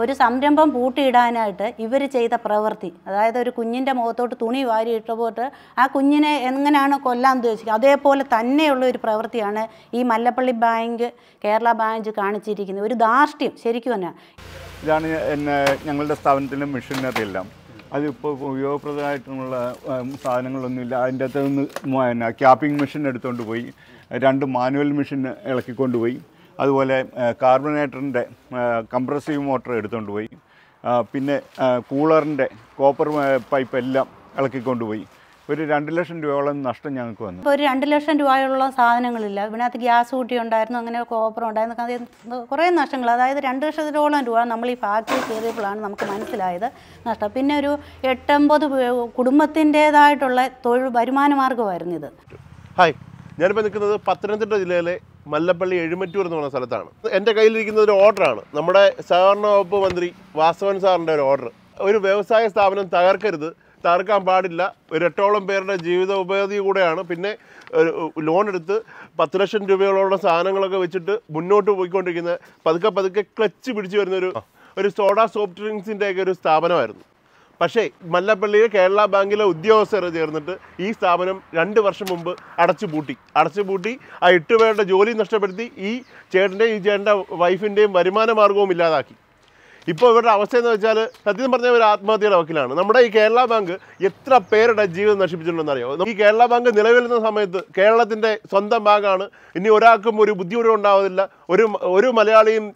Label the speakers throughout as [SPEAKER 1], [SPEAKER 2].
[SPEAKER 1] ഒരു സംരംഭം പൂട്ടിയിടാനായിട്ട് ഇവർ ചെയ്ത പ്രവൃത്തി. അതായത് ഒരു കുഞ്ഞിന്റെ മുഖത്തോട്ട് തുണി വാരി ഇട്ട പോയിട്ട് ആ കുഞ്ഞിനെ എങ്ങനെയാണ് കൊല്ലാൻ ഉദ്ദേശിക്കുക? അതേപോലെ തന്നെയുള്ള ഒരു പ്രവൃത്തിയാണ് ഈ മല്ലപ്പള്ളി ബാങ്ക് കേരള ബാങ്ക് കാണിച്ചിരിക്കുന്നത്. ഒരു ധാർഷ്ട്യം ശരിക്കും തന്നെ
[SPEAKER 2] ഇതാണ് എന്നെ ഞങ്ങളുടെ സ്ഥാപനത്തിലെ മെഷീനറി എല്ലാം. അതിപ്പോൾ ഉപയോഗപ്രദമായിട്ടുള്ള സാധനങ്ങളൊന്നുമില്ല. അതിന്റെ അകത്ത് നിന്ന് ക്യാപ്പിംഗ് മെഷീൻ എടുത്തുകൊണ്ട് പോയി. രണ്ട് മാനുവൽ മെഷീൻ ഇളക്കിക്കൊണ്ട് പോയി. അതുപോലെ കാർബണേറ്ററിന്റെ കംപ്രസീവ് മോട്ടർ എടുത്തുകൊണ്ട് പോയി. പിന്നെ കൂളറിന്റെ കോപ്പർ പൈപ്പ് എല്ലാം ഇളക്കിക്കൊണ്ട് പോയി. ഒരു രണ്ട് ലക്ഷം രൂപയോളം നഷ്ടം ഞങ്ങൾക്ക് വന്നു.
[SPEAKER 1] ഒരു രണ്ട് ലക്ഷം രൂപയുള്ള സാധനങ്ങളില്ല. ഇതിനകത്ത് ഗ്യാസ് കൂട്ടി ഉണ്ടായിരുന്നു അങ്ങനെ കോപ്പർ ഉണ്ടായിരുന്നു കുറേ നഷ്ടങ്ങൾ. അതായത് രണ്ട് ലക്ഷത്തിലോളം രൂപ നമ്മൾ ഈ ഫാക്ടറി കയറിയപ്പോഴാണ് നമുക്ക് മനസ്സിലായത് നഷ്ടം. പിന്നെ ഒരു എട്ടൊമ്പത് കുടുംബത്തിന്റെതായിട്ടുള്ള കുടുംബത്തിന്റേതായിട്ടുള്ള തൊഴിൽ വരുമാന മാർഗമായിരുന്നു ഇത്.
[SPEAKER 3] ഹായ്. ഞാനിപ്പോൾ നിൽക്കുന്നത് പത്തനംതിട്ട ജില്ലയിലെ മല്ലപ്പള്ളി എഴുമറ്റൂർ എന്ന് പറഞ്ഞ സ്ഥലത്താണ്. എന്റെ കയ്യിലിരിക്കുന്ന ഒരു ഓർഡറാണ്. നമ്മുടെ സഹകരണ വകുപ്പ് മന്ത്രി വാസവൻ സാറിന്റെ ഒരു ഓർഡർ. ഒരു വ്യവസായ സ്ഥാപനം തകർക്കരുത്. തകർക്കാൻ പാടില്ല. ഒരു എട്ടോളം പേരുടെ ജീവിത ഉപാധി കൂടെയാണ്. പിന്നെ ഒരു ലോൺ എടുത്ത് പത്ത് ലക്ഷം രൂപയോളം സാധനങ്ങളൊക്കെ വെച്ചിട്ട് മുന്നോട്ട് പോയിക്കൊണ്ടിരിക്കുന്ന പതുക്കെ പതുക്കെ ക്ലച്ച് പിടിച്ചു വരുന്നൊരു ഒരു സോഡ സോഫ്റ്റ് ഡ്രിങ്ക്സിന്റെയൊക്കെ ഒരു സ്ഥാപനമായിരുന്നു. പക്ഷേ മല്ലപ്പള്ളിയിലെ കേരള ബാങ്കിലെ ഉദ്യോഗസ്ഥർ ചേർന്നിട്ട് ഈ സ്ഥാപനം രണ്ട് വർഷം മുമ്പ് അടച്ചു പൂട്ടി അടച്ചു പൂട്ടി ആ എട്ടുപേരുടെ ജോലി നഷ്ടപ്പെടുത്തി ഈ ചേട്ടന്റെയും ഈ ചേട്ടന്റെ വൈഫിന്റെയും വരുമാന മാർഗവും ഇല്ലാതാക്കി. ഇപ്പോൾ ഇവരുടെ അവസ്ഥ എന്ന് വെച്ചാൽ സത്യം പറഞ്ഞ ഒരു ആത്മഹത്യയുടെ വക്കിലാണ്. നമ്മുടെ ഈ കേരള ബാങ്ക് എത്ര പേരുടെ ജീവിതം നശിപ്പിച്ചിട്ടുണ്ടെന്ന് അറിയോ? ഈ കേരള ബാങ്ക് നിലവിലുന്ന സമയത്ത് കേരളത്തിന്റെ സ്വന്തം ബാങ്കാണ് ഇനി ഒരാൾക്കും ഒരു ബുദ്ധിമുട്ടും ഉണ്ടാവുന്നില്ല ഒരു ഒരു മലയാളിയും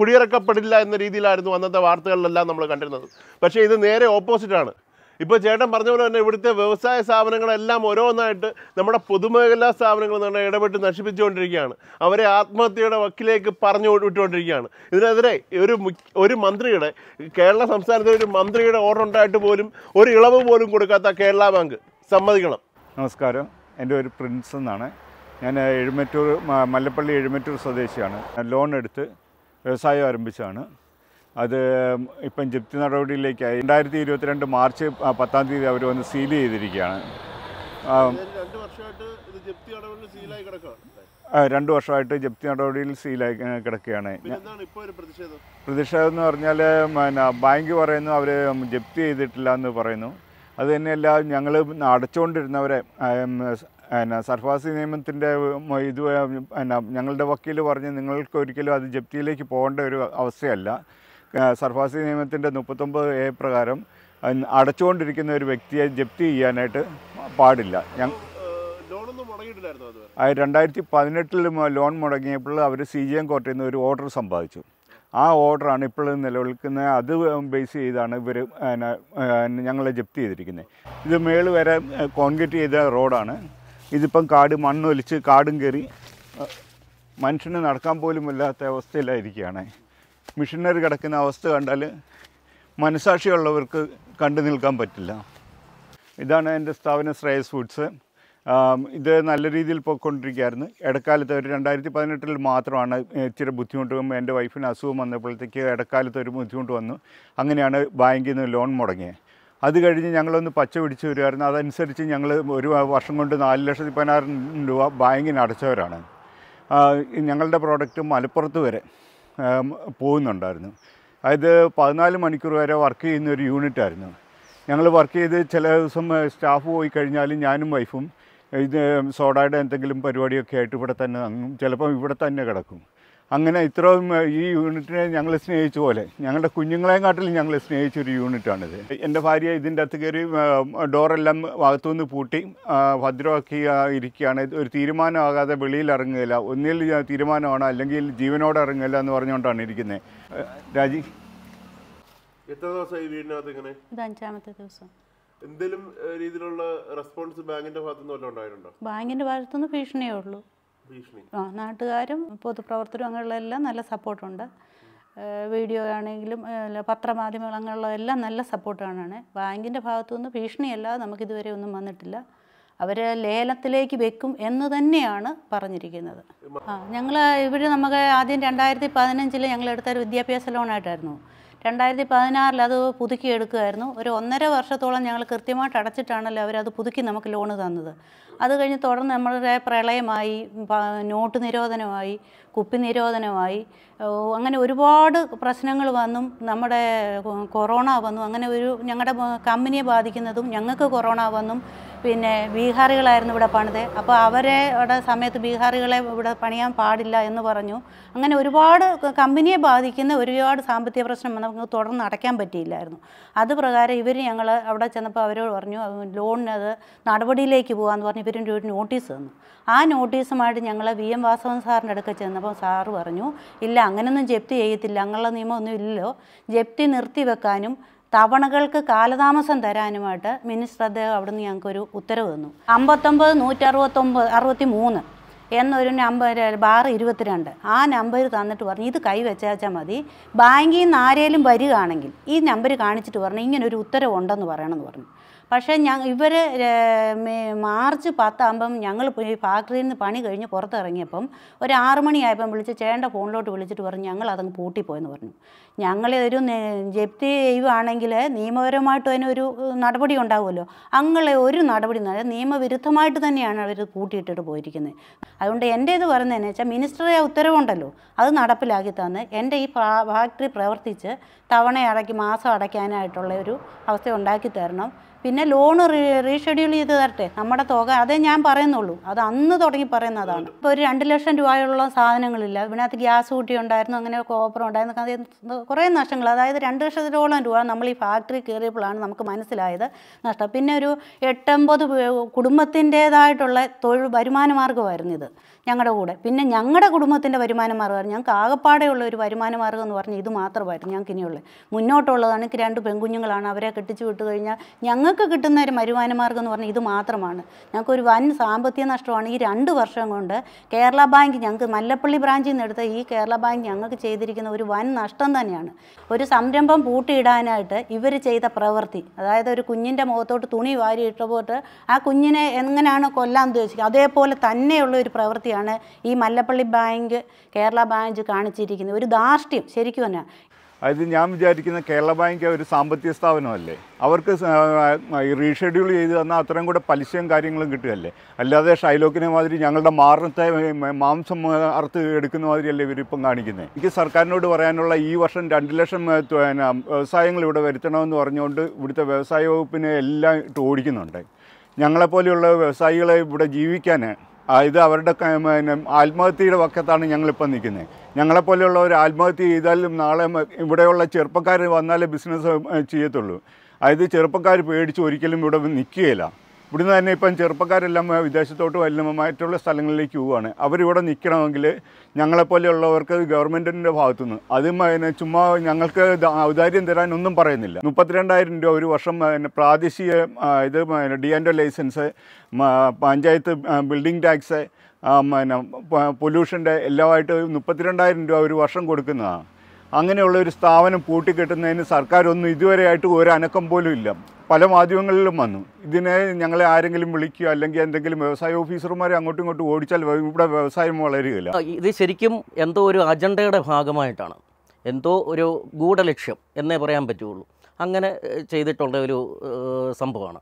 [SPEAKER 3] കുടിയിറക്കപ്പെടില്ല എന്ന രീതിയിലായിരുന്നു അന്നത്തെ വാർത്തകളിലെല്ലാം നമ്മൾ കണ്ടിരുന്നത്. പക്ഷേ ഇത് നേരെ ഓപ്പോസിറ്റാണ് ഇപ്പോൾ ചേട്ടൻ പറഞ്ഞ പോലെ തന്നെ ഇവിടുത്തെ വ്യവസായ സ്ഥാപനങ്ങളെല്ലാം ഓരോന്നായിട്ട് നമ്മുടെ പൊതുമേഖലാ സ്ഥാപനങ്ങൾ പറഞ്ഞാൽ ഇടപെട്ട് നശിപ്പിച്ചുകൊണ്ടിരിക്കുകയാണ്. അവരെ ആത്മഹത്യയുടെ വക്കിലേക്ക് പറഞ്ഞു വിട്ടുകൊണ്ടിരിക്കുകയാണ്. ഇതിനെതിരെ ഒരു ഒരു മന്ത്രിയുടെ കേരള സംസ്ഥാനത്തെ ഒരു മന്ത്രിയുടെ ഓർഡർ ഉണ്ടായിട്ട് പോലും ഒരു ഇളവ് പോലും കൊടുക്കാത്ത കേരള ബാങ്ക്. സമ്മതിക്കണം.
[SPEAKER 2] നമസ്കാരം. എന്റെ ഒരു പ്രിൻസ് എന്നാണ്. ഞാൻ എഴുമറ്റൂർ മല്ലപ്പള്ളി എഴുമറ്റൂർ സ്വദേശിയാണ്. ലോൺ എടുത്ത് വ്യവസായം ആരംഭിച്ചതാണ്. അത് ഇപ്പം ജപ്തി നടപടിയിലേക്കായി രണ്ടായിരത്തി ഇരുപത്തിരണ്ട് മാർച്ച് പത്താം തീയതി അവർ വന്ന് സീൽ ചെയ്തിരിക്കുകയാണ്.
[SPEAKER 3] രണ്ടു വർഷമായിട്ട് ജപ്തി
[SPEAKER 2] നടപടിയിൽ സീലായി കിടക്കുകയാണ്.
[SPEAKER 3] പ്രതിഷേധം?
[SPEAKER 2] എന്ന് പറഞ്ഞാൽ പിന്നെ ബാങ്ക് പറയുന്നു അവർ ജപ്തി ചെയ്തിട്ടില്ല എന്ന് പറയുന്നു. അത് തന്നെയല്ല ഞങ്ങൾ അടച്ചുകൊണ്ടിരുന്നവരെ എന്നാ സർഫാസി നിയമത്തിന്റെ ഇത് പിന്നെ ഞങ്ങളുടെ വക്കീൽ പറഞ്ഞ് നിങ്ങൾക്ക് ഒരിക്കലും അത് ജപ്തിയിലേക്ക് പോകേണ്ട ഒരു അവസ്ഥയല്ല. സർഫാസി നിയമത്തിന്റെ മുപ്പത്തൊമ്പത് എ പ്രകാരം അടച്ചുകൊണ്ടിരിക്കുന്ന ഒരു വ്യക്തിയെ ജപ്തി ചെയ്യാനായിട്ട് പാടില്ല. ഞങ്ങൾ രണ്ടായിരത്തി പതിനെട്ടിൽ ലോൺ മുടങ്ങിയപ്പോൾ അവർ സി ജി എം കോർട്ടിൽ നിന്ന് ഒരു ഓർഡർ സമ്പാദിച്ചു. ആ ഓർഡറാണ് ഇപ്പോൾ നിലനിൽക്കുന്നത് അത് ബേസ് ചെയ്താണ് ഇവർ ഞങ്ങളെ ജപ്തി ചെയ്തിരിക്കുന്നത്. ഇത് മേൾ വരെ കോൺക്രീറ്റ് ചെയ്ത റോഡാണ്. ഇതിപ്പം കാട് മണ്ണൊലിച്ച് കാടും കയറി മനുഷ്യന് നടക്കാൻ പോലും ഇല്ലാത്ത അവസ്ഥയിലായിരിക്കുകയാണ്. മിഷനറി കിടക്കുന്ന അവസ്ഥ കണ്ടാൽ മനസാക്ഷിയുള്ളവർക്ക് കണ്ടു നിൽക്കാൻ പറ്റില്ല. ഇതാണ് എന്റെ സ്ഥാപനം ശ്രേയസ് ഫുഡ്സ്. ഇത് നല്ല രീതിയിൽ പോയിക്കൊണ്ടിരിക്കുകയായിരുന്നു. ഇടക്കാലത്ത് ഒരു രണ്ടായിരത്തി പതിനെട്ടിൽ മാത്രമാണ് ഇച്ചിരി ബുദ്ധിമുട്ട് എന്റെ വൈഫിന് അസുഖം വന്നപ്പോഴത്തേക്ക് ഇടക്കാലത്ത് ഒരു ബുദ്ധിമുട്ട് വന്നു. അങ്ങനെയാണ് ബാങ്കിൽ നിന്ന് ലോൺ മുടങ്ങിയത്. അത് കഴിഞ്ഞ് ഞങ്ങളൊന്ന് പച്ച പിടിച്ച് വരുമായിരുന്നു അതനുസരിച്ച് ഞങ്ങൾ ഒരു വർഷം കൊണ്ട് നാല് ലക്ഷത്തി പതിനായിരം രൂപ ബാങ്കിന് അടച്ചവരാണ്. ഞങ്ങളുടെ പ്രോഡക്റ്റ് മലപ്പുറത്ത് വരെ. പോകുന്നുണ്ടായിരുന്നു. അതായത് പതിനാല് മണിക്കൂർ വരെ വർക്ക് ചെയ്യുന്ന ഒരു യൂണിറ്റ് ആയിരുന്നു. ഞങ്ങൾ വർക്ക് ചെയ്ത് ചില ദിവസം സ്റ്റാഫ് പോയി കഴിഞ്ഞാലും ഞാനും വൈഫും ഇത് സോഡയുടെ എന്തെങ്കിലും പരിപാടിയൊക്കെ ആയിട്ട് ഇവിടെ തന്നെ അങ്ങും ചിലപ്പം ഇവിടെ തന്നെ കിടക്കും. അങ്ങനെ ഇത്രയും ഈ യൂണിറ്റിനെ ഞങ്ങൾ സ്നേഹിച്ച പോലെ ഞങ്ങളുടെ കുഞ്ഞുങ്ങളെയും കാട്ടിലും ഞങ്ങൾ സ്നേഹിച്ച ഒരു യൂണിറ്റാണിത്. എന്റെ ഭാര്യ ഇതിന്റെ അകത്ത് കയറി ഡോറെല്ലാം അകത്തുനിന്ന് പൂട്ടി ഭദ്രമാക്കി ഇരിക്കുകയാണ്. ഇത് ഒരു തീരുമാനമാകാതെ വെളിയിൽ ഇറങ്ങുകയില്ല. ഒന്നിൽ തീരുമാനമാണ് അല്ലെങ്കിൽ ജീവനോടെ ഇറങ്ങുകയില്ല എന്ന് പറഞ്ഞുകൊണ്ടാണ് ഇരിക്കുന്നത് രാജി.
[SPEAKER 3] എത്ര ദിവസമായി വീടിനകത്ത് ഇങ്ങനെ?
[SPEAKER 1] അഞ്ചാമത്തെ ദിവസം.
[SPEAKER 3] എന്തെങ്കിലും രീതിയിലുള്ള റെസ്പോൺസ് ബാങ്കിന്റെ ഭാഗത്തുനിന്ന് ഉണ്ടായിട്ടുണ്ടോ?
[SPEAKER 1] ഭാഗത്തുനിന്ന് ഭീഷണിയേ ഉള്ളൂ. ആ നാട്ടുകാരും പൊതുപ്രവർത്തകരും അങ്ങനെയുള്ളതെല്ലാം നല്ല സപ്പോർട്ടുണ്ട്. വീഡിയോ ആണെങ്കിലും പത്രമാധ്യമങ്ങൾ പത്രമാധ്യമങ്ങൾ അങ്ങനെയുള്ളതെല്ലാം നല്ല സപ്പോർട്ടാണ്. ബാങ്കിന്റെ ഭാഗത്തുനിന്ന് ഭീഷണിയല്ലാതെ നമുക്കിതുവരെ ഒന്നും വന്നിട്ടില്ല. അവർ ലേലത്തിലേക്ക് വെക്കും എന്ന് തന്നെയാണ് പറഞ്ഞിരിക്കുന്നത്. ആ ഞങ്ങൾ ഇവർ നമുക്ക് ആദ്യം രണ്ടായിരത്തി പതിനഞ്ചിൽ ഞങ്ങൾ എടുത്ത ഒരു വിദ്യാഭ്യാസ ലോണായിട്ടായിരുന്നു. രണ്ടായിരത്തി പതിനാറിൽ അത് പുതുക്കി എടുക്കുമായിരുന്നു ഒരു ഒന്നര വർഷത്തോളം ഞങ്ങൾ കൃത്യമായിട്ട് അടച്ചിട്ടാണല്ലോ അവരത് പുതുക്കി നമുക്ക് ലോണ് തന്നത്. അത് കഴിഞ്ഞ് തുടർന്ന് നമ്മളുടെ പ്രളയമായി നോട്ട് നിരോധനമായി കുപ്പി നിരോധനമായി അങ്ങനെ ഒരുപാട് പ്രശ്നങ്ങൾ വന്നും നമ്മുടെ കൊറോണ വന്നു അങ്ങനെ ഒരു ഞങ്ങളുടെ കമ്പനിയെ ബാധിക്കുന്നതും ഞങ്ങൾക്ക് കൊറോണ വന്നും പിന്നെ ബീഹാറികളായിരുന്നു ഇവിടെ പണിത്. അപ്പോൾ അവരെ സമയത്ത് ബീഹാറികളെ ഇവിടെ പണിയാൻ പാടില്ല എന്ന് പറഞ്ഞു. അങ്ങനെ ഒരുപാട് കമ്പനിയെ ബാധിക്കുന്ന ഒരുപാട് സാമ്പത്തിക പ്രശ്നം നമുക്ക് തുടർന്ന് അടയ്ക്കാൻ പറ്റിയില്ലായിരുന്നു. അത് പ്രകാരം ഇവർ ഞങ്ങൾ അവിടെ ചെന്നപ്പോൾ അവരോട് പറഞ്ഞു ലോണിന് അത് നടപടിയിലേക്ക് പോകാമെന്ന് പറഞ്ഞ് ഇവരും ഒരു നോട്ടീസ് തന്നു. ആ നോട്ടീസുമായിട്ട് ഞങ്ങൾ വി എം വാസവൻ സാറിന്റെ അടുക്ക ചെന്നപ്പോൾ സാറ് പറഞ്ഞു ഇല്ല അങ്ങനെയൊന്നും ജപ്തി ചെയ്യത്തില്ല. അങ്ങനെയുള്ള നിയമമൊന്നും ഇല്ലല്ലോ. ജപ്തി നിർത്തിവെക്കാനും തവണകൾക്ക് കാലതാമസം തരാനുമായിട്ട് മിനിസ്റ്റർ അദ്ദേഹം അവിടുന്ന് ഞങ്ങൾക്കൊരു ഉത്തരവ് തന്നു. അമ്പത്തൊമ്പത് നൂറ്ററുപത്തൊമ്പത് അറുപത്തി മൂന്ന് എന്നൊരു നമ്പർ ബാർ ഇരുപത്തിരണ്ട്. ആ നമ്പർ തന്നിട്ട് പറഞ്ഞു ഇത് കൈ വെച്ചാൽ മതി. ബാങ്കിൽ നിന്ന് ആരേലും വരികയാണെങ്കിൽ ഈ നമ്പർ കാണിച്ചിട്ട് പറഞ്ഞു ഇങ്ങനൊരു ഉത്തരവുണ്ടെന്ന് പറയണമെന്ന് പറഞ്ഞു. പക്ഷേ ഞാൻ ഇവർ മാർച്ച് പത്താകുമ്പം ഞങ്ങൾ ഈ ഫാക്ടറിയിൽ നിന്ന് പണി കഴിഞ്ഞ് പുറത്തിറങ്ങിയപ്പം ഒരു ആറ് മണിയായപ്പം വിളിച്ച് ചേട്ടന്റെ ഫോണിലോട്ട് വിളിച്ചിട്ട് പറഞ്ഞു ഞങ്ങൾ അതങ്ങ് പൂട്ടിപ്പോയെന്ന് പറഞ്ഞു. ഞങ്ങൾ ഒരു ജപ്തി ചെയ്യുവാണെങ്കിൽ നിയമപരമായിട്ട് അതിനൊരു നടപടി ഉണ്ടാവുമല്ലോ. അങ്ങനെ ഒരു നടപടി നിയമവിരുദ്ധമായിട്ട് തന്നെയാണ് അവർ പൂട്ടിയിട്ടിട്ട് പോയിരിക്കുന്നത്. അതുകൊണ്ട് എന്റെ ഇത് പറയുന്നതെന്ന് വെച്ചാൽ മിനിസ്റ്ററെ ഉത്തരവുണ്ടല്ലോ. അത് നടപ്പിലാക്കി തന്ന് എന്റെ ഈ ഫാക്ടറി പ്രവർത്തിച്ച് തവണ അടക്കി മാസം അടയ്ക്കാനായിട്ടുള്ള ഒരു അവസ്ഥ ഉണ്ടാക്കി തരണം. പിന്നെ ലോണ് റീ റീഷെഡ്യൂൾ ചെയ്ത് തരട്ടെ. നമ്മുടെ തുക അതേ ഞാൻ പറയുന്നുള്ളൂ. അത് അന്ന് തുടങ്ങി പറയുന്നതാണ്. ഇപ്പോൾ ഒരു രണ്ട് ലക്ഷം രൂപയുള്ള സാധനങ്ങളില്ല. ഇതിനകത്ത് ഗ്യാസ് കൂട്ടി ഉണ്ടായിരുന്നു അങ്ങനെ കോപ്പർ ഉണ്ടായിരുന്നു കുറേ നഷ്ടങ്ങൾ. അതായത് രണ്ട് ലക്ഷത്തിലോളം രൂപ നമ്മൾ ഈ ഫാക്ടറി കയറിയപ്പോഴാണ് നമുക്ക് മനസ്സിലായത് നഷ്ടം. പിന്നെ ഒരു എട്ടൊമ്പത് കുടുംബത്തിന്റേതായിട്ടുള്ള തൊഴിൽ വരുമാന മാർഗമായിരുന്നു ഇത് ഞങ്ങളുടെ കൂടെ. പിന്നെ ഞങ്ങളുടെ കുടുംബത്തിന്റെ വരുമാന മാർഗമായിരുന്നു ഞങ്ങൾക്ക് ആകപ്പാടെയുള്ള ഒരു വരുമാന മാർഗം എന്ന് പറഞ്ഞാൽ ഇത് മാത്രമായിരുന്നു ഞങ്ങൾക്ക് ഇനിയുള്ളത് മുന്നോട്ടുള്ളതാണ്. എനിക്ക് രണ്ട് പെൺകുഞ്ഞുങ്ങളാണ്. അവരെ കെട്ടിച്ചു വിട്ട് കഴിഞ്ഞാൽ ഞങ്ങൾക്ക് കിട്ടുന്ന ഒരു വരുമാന മാർഗം എന്ന് പറഞ്ഞാൽ ഇത് മാത്രമാണ്. ഞങ്ങൾക്കൊരു വൻ സാമ്പത്തിക നഷ്ടമാണ്. ഈ രണ്ട് വർഷം കൊണ്ട് കേരള ബാങ്ക് ഞങ്ങൾക്ക് മല്ലപ്പള്ളി ബ്രാഞ്ചിൽ നിന്ന് എടുത്ത ഈ കേരള ബാങ്ക് ഞങ്ങൾക്ക് ചെയ്തിരിക്കുന്ന ഒരു വൻ നഷ്ടം തന്നെയാണ്. ഒരു സംരംഭം പൂട്ടിയിടാനായിട്ട് ഇവർ ചെയ്ത പ്രവൃത്തി അതായത് ഒരു കുഞ്ഞിന്റെ മുഖത്തോട്ട് തുണി വാരി ഇട്ട പോയിട്ട് ആ കുഞ്ഞിനെ എങ്ങനെയാണ് കൊല്ലാൻ ഉദ്ദേശിക്കുക അതേപോലെ തന്നെയുള്ള ഒരു പ്രവൃത്തിയാണ് ഈ മല്ലപ്പള്ളി ബാങ്ക് കേരള ബാങ്ക് കാണിച്ചിരിക്കുന്നത്. ഒരു ധാർഷ്ട്യം ശരിക്കും തന്നെ
[SPEAKER 2] അതായത് ഞാൻ വിചാരിക്കുന്ന കേരള ബാങ്ക് ഒരു സാമ്പത്തിക സ്ഥാപനമല്ലേ? അവർക്ക് റീഷെഡ്യൂൾ ചെയ്ത് തന്നാൽ അത്രയും കൂടെ പലിശയും കാര്യങ്ങളും കിട്ടുകയല്ലേ? അല്ലാതെ ഷൈലോക്കിനെ മാതിരി ഞങ്ങളുടെ മാറത്തെ മാംസം അറുത്ത് എടുക്കുന്ന മാതിരിയല്ലേ ഇവരിപ്പം കാണിക്കുന്നത് എനിക്ക് സർക്കാരിനോട് പറയാനുള്ള ഈ വർഷം രണ്ട് ലക്ഷം വ്യവസായങ്ങൾ ഇവിടെ വരുത്തണമെന്ന് പറഞ്ഞുകൊണ്ട് ഇവിടുത്തെ വ്യവസായ വകുപ്പിനെ എല്ലാം ഇട്ട് ഓടിക്കുന്നുണ്ട്. ഞങ്ങളെപ്പോലെയുള്ള വ്യവസായികളെ ഇവിടെ ജീവിക്കാൻ ഇത് അവരുടെ പിന്നെ ആത്മഹത്യയുടെ പക്കത്താണ് ഞങ്ങളിപ്പോൾ നിൽക്കുന്നത്. ഞങ്ങളെപ്പോലെയുള്ളവർ ആത്മഹത്യ ചെയ്താലും നാളെ ഇവിടെയുള്ള ചെറുപ്പക്കാർ വന്നാലേ ബിസിനസ് ചെയ്യത്തുള്ളൂ. അതായത് ചെറുപ്പക്കാർ പേടിച്ച് ഒരിക്കലും ഇവിടെ നിൽക്കുകയില്ല. ഇവിടുന്ന് തന്നെ ഇപ്പം ചെറുപ്പക്കാരെല്ലാം വിദേശത്തോട്ട് വല്ല മറ്റുള്ള സ്ഥലങ്ങളിലേക്ക് പോവുകയാണ്. അവരിവിടെ നിൽക്കണമെങ്കിൽ ഞങ്ങളെപ്പോലെയുള്ളവർക്ക് ഗവൺമെന്റിന്റെ ഭാഗത്തുനിന്ന് അതും പിന്നെ ചുമ്മാ ഞങ്ങൾക്ക് ഔദാര്യം തരാൻ ഒന്നും പറയുന്നില്ല. മുപ്പത്തിരണ്ടായിരം രൂപ ഒരു വർഷം പ്രാദേശിക ഇത് D and licence panchayat building tax പിന്നെ പൊല്യൂഷന്റെ എല്ലാമായിട്ട് മുപ്പത്തിരണ്ടായിരം രൂപ ഒരു വർഷം കൊടുക്കുന്നതാണ്. അങ്ങനെയുള്ള ഒരു സ്ഥാപനം പൂട്ടിക്കെട്ടുന്നതിന് സർക്കാരൊന്നും ഇതുവരെയായിട്ട് ഒരു അനക്കം പോലും ഇല്ല. പല മാധ്യമങ്ങളിലും വന്നു. ഇതിനെ ഞങ്ങളെ ആരെങ്കിലും വിളിക്കുക അല്ലെങ്കിൽ എന്തെങ്കിലും വ്യവസായ ഓഫീസർമാരെ അങ്ങോട്ടും ഇങ്ങോട്ടും ഓടിച്ചാൽ ഇവിടെ വ്യവസായം വളരുകയില്ല.
[SPEAKER 4] ഇത് ശരിക്കും എന്തോ ഒരു അജണ്ടയുടെ ഭാഗമായിട്ടാണ്. എന്തോ ഒരു ഗൂഢലക്ഷ്യം എന്നേ പറയാൻ പറ്റുള്ളൂ. അങ്ങനെ ചെയ്തിട്ടുള്ള ഒരു സംഭവമാണ്.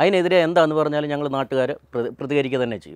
[SPEAKER 4] അതിനെതിരെ എന്താണെന്ന് പറഞ്ഞാൽ ഞങ്ങൾ നാട്ടുകാർ പ്രതികരിക്കുക തന്നെ ചെയ്യും.